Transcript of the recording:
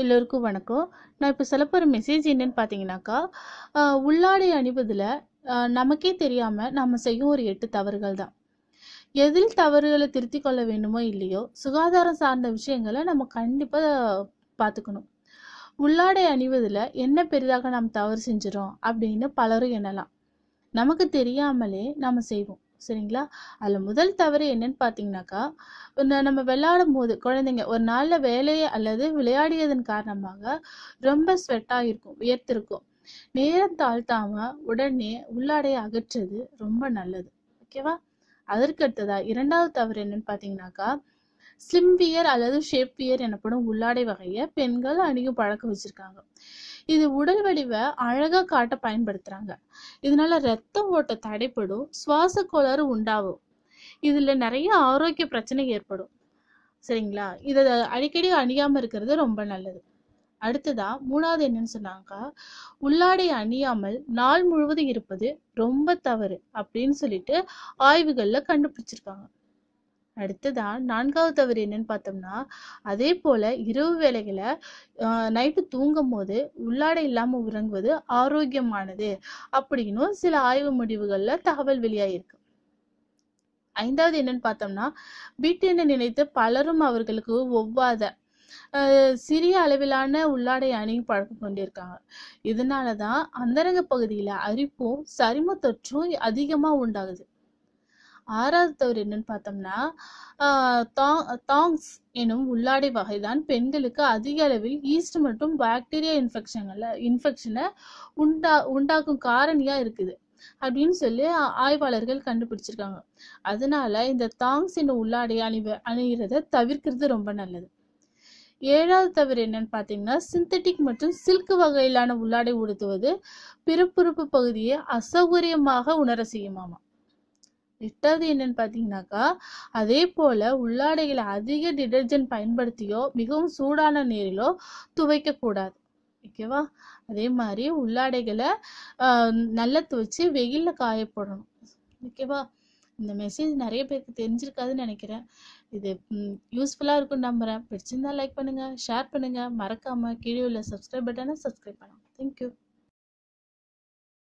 எல்லோருக்கும் வணக்கம். நான் இப்போ சொல்ல போகிற மெசேஜ் என்னன்னு பார்த்தீங்கன்னாக்கா உள்ளாடை அணிவதில் நமக்கே தெரியாமல் நம்ம செய்யும் ஒரு எட்டு தவறுகள் தான். எதில் தவறுகளை திருத்தி கொள்ள வேண்டுமோ இல்லையோ சுகாதாரம் சார்ந்த விஷயங்களை நம்ம கண்டிப்பாக பார்த்துக்கணும் உள்ளாடை அணிவதில் என்ன பெரிதாக நாம் தவறு செஞ்சிடும் அப்படின்னு பலரும் எண்ணலாம். நமக்கு தெரியாமலே நம்ம செய்வோம். சரிங்களா? அதில் முதல் தவறு என்னன்னு பார்த்தீங்கன்னாக்கா நம்ம விளையாடும் போது குழந்தைங்க ஒரு நாளில் வேலையை அல்லது விளையாடியதன் காரணமாக ரொம்ப ஸ்வெட்டாக இருக்கும் வியர்த்திருக்கும். நேரம் தாழ்த்தாம உடனே உள்ளாடையை அகற்றுறது ரொம்ப நல்லது. ஓகேவா அதற்கு அடுத்ததா இரண்டாவது தவறு என்னன்னு பார்த்தீங்கன்னாக்கா ஸ்லிம் வியர் அல்லது ஷேப் வியர் எனப்படும் உள்ளாடை வகையை பெண்கள் அணியும் பழக்கம் வச்சிருக்காங்க. இது உடல் வடிவை அழகா காட்ட பயன்படுத்துறாங்க. இதனால ரத்த ஓட்டம் தடைப்படும் சுவாச கோளாறு உண்டாகும். இதுல நிறைய ஆரோக்கிய பிரச்சனை ஏற்படும். சரிங்களா? இதை அடிக்கடி அணியாம இருக்கிறது ரொம்ப நல்லது. அடுத்ததா மூணாவது என்னன்னு சொன்னாங்க உள்ளாடை அணியாமல் நாள் முழுவதும் இருப்பது ரொம்ப தவறு அப்படின்னு சொல்லிட்டு ஆய்வுகள்ல கண்டுபிடிச்சிருக்காங்க. அடுத்ததா நான்காவது தவறு என்னன்னு பார்த்தோம்னா அதே போல இரவு வேளைகளை நைட்டு தூங்கும் போது உள்ளாடை இல்லாம உறங்குவது ஆரோக்கியமானது அப்படின்னு சில ஆய்வு முடிவுகள்ல தகவல் வெளியாயிருக்கு. ஐந்தாவது என்னன்னு பார்த்தோம்னா வீட்டென நினைத்து பலரும் அவர்களுக்கு ஒவ்வாத சிறிய அளவிலான உள்ளாடை அணியும் பழக்கம் கொண்டிருக்காங்க. இதனாலதான் அந்தரங்க பகுதியில அரிப்பும் சரிம தொற்றும் அதிகமா உண்டாகுது. ஆறாவது தவறு என்னன்னு பார்த்தோம்னா தாங்ஸ் எனும் உள்ளாடை வகைதான் பெண்களுக்கு அதிக அளவில் ஈஸ்ட் மற்றும் பாக்டீரியா இன்ஃபெக்ஷன்களை இன்ஃபெக்ஷனை உண்டா உண்டாக்கும் காரணியா இருக்குது. அப்படின்னு சொல்லி ஆய்வாளர்கள் கண்டுபிடிச்சிருக்காங்க. அதனால இந்த தாங்ஸ் என்னும் உள்ளாடை அணிவ அணிகிறத தவிர்க்கிறது ரொம்ப நல்லது. ஏழாவது தவறு என்னன்னு பார்த்தீங்கன்னா சிந்தட்டிக் மற்றும் சில்க் வகையிலான உள்ளாடை உடுத்துவது பிறப்புறுப்பு பகுதியை அசௌகரியமாக உணர செய்யுமாமா. எட்டாவது என்னன்னு பார்த்தீங்கன்னாக்கா அதே போல உள்ளாடைகளை அதிக டிடர்ஜென்ட் பயன்படுத்தியோ மிகவும் சூடான நீரிலோ துவைக்க கூடாது. ஓகேவா அதே மாதிரி உள்ளாடைகளை நல்லா துவைச்சு வெயிலில் காய போடணும். ஓகேவா இந்த மெசேஜ் நிறைய பேருக்கு தெரிஞ்சிருக்காதுன்னு நினைக்கிறேன். இது யூஸ்ஃபுல்லாக இருக்கும்னு நம்புறேன். பிடிச்சிருந்தா லைக் பண்ணுங்கள் ஷேர் பண்ணுங்கள் மறக்காமல் கீழே உள்ள சப்ஸ்கிரைப் பட்டனை சப்ஸ்கிரைப் பண்ணுங்க. தேங்க்யூ